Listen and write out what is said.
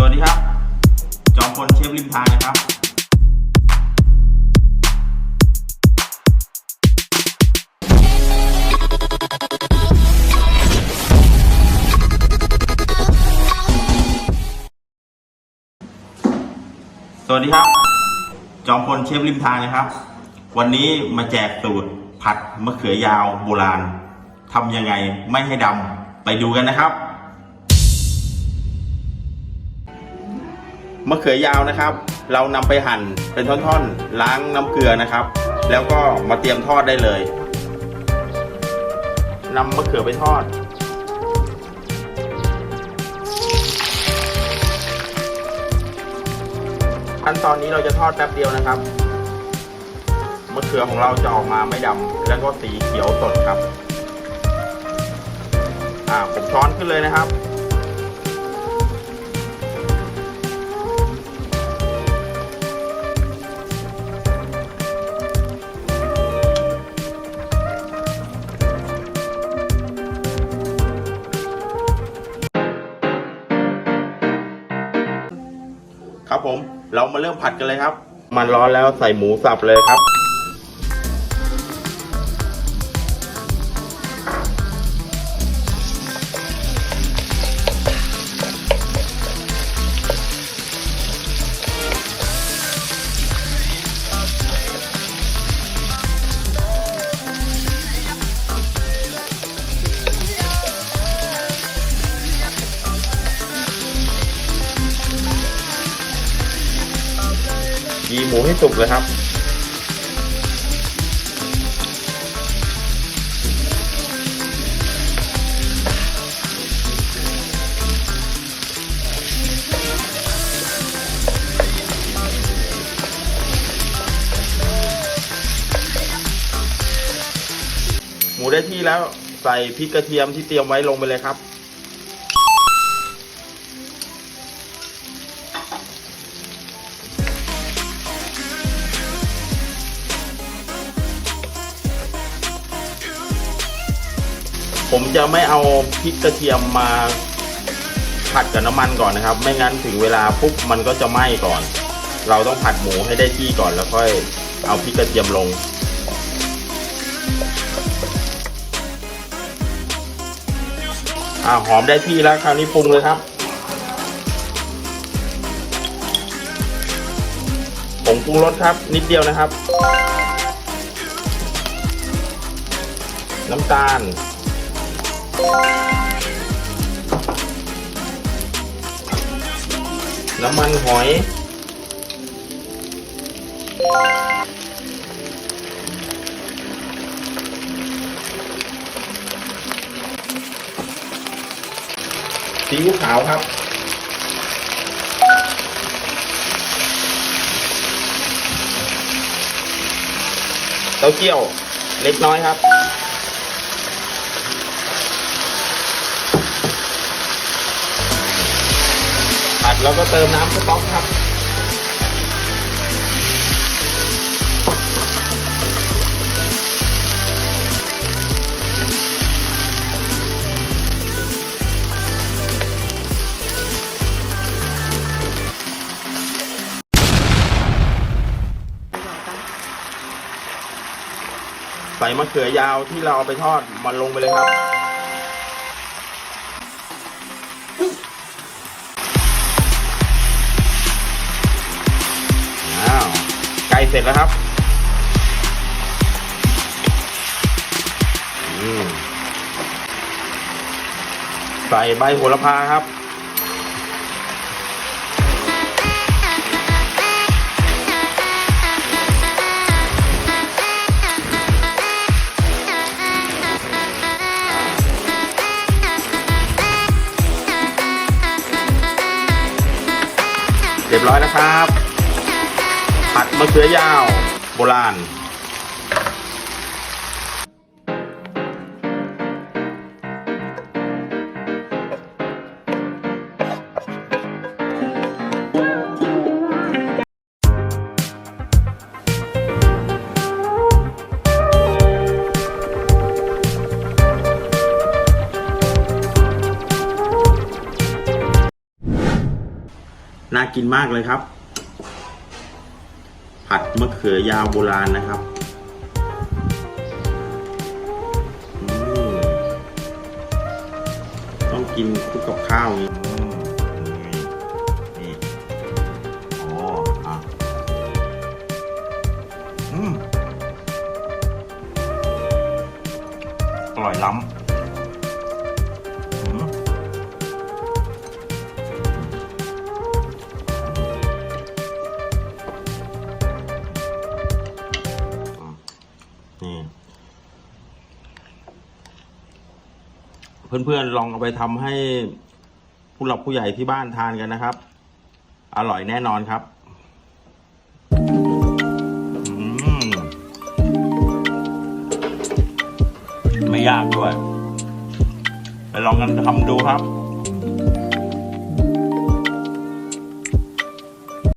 สวัสดีครับ จอมพลเชฟริมทางนะครับ สวัสดีครับ จอมพลเชฟริมทางนะครับ วันนี้มาแจกสูตรผัดมะเขือยาวโบราณทำยังไงไม่ให้ดำไปดูกันนะครับ มะเขือยาวนะครับ เรานำไปหั่นเป็นท่อนๆ ล้างน้ำเกลือนะครับ แล้วก็มาเตรียมทอดได้เลยนำมะเขือไปทอด ขั้นตอนนี้เราจะทอดแป๊บเดียวนะครับมะเขือของเราจะออกมาไม่ดำแล้วก็สีเขียวสดครับ อ่าผมช้อนขึ้นเลยนะครับ ครับผม เรามาเริ่มผัดกันเลยครับ มันร้อนแล้วใส่หมูสับเลยครับีหมูให้สุกเลยครับ หมูได้ที่แล้วใส่พริกกระเทียมที่เตรียมไว้ลงไปเลยครับ ผมจะไม่เอาพริกกระเทียมมาผัดกับน้ำมันก่อนนะครับ ไม่งั้นถึงเวลาปุ๊บมันก็จะไหม้ก่อน เราต้องผัดหมูให้ได้ที่ก่อนแล้วค่อยเอาพริกกระเทียมลง อ่าหอมได้ที่แล้วคราวนี้ปรุงเลยครับผงปรุงรสครับ นิดเดียวนะครับ น้ำตาล น้ำมันหอย ซีอิ๊วขาวครับเต้าเจี้ยว เล็กน้อยครับ แล้วก็เติมน้ำสต๊อกครับ ใส่มะเขือยาวที่เราเอาไปทอดมันลงไปเลยครับ เสร็จแล้วครับใส่ใบโหระพาครับ เรียบร้อยแล้วครับ ผัดมะเขือยาวโบราณ น่ากินมากเลยครับ ผัดมะเขือยาวโบราณนะครับอืมต้องกินคู่กับข้าวนี่อืมนี่นี่โอ้อะอืมอร่อยล้ำ เพื่อนๆลองเอาไปทำให้ผู้หลักผู้ใหญ่ที่บ้านทานกันนะครับ อร่อยแน่นอนครับไม่ยากด้วย ไปลองกันทำดูครับ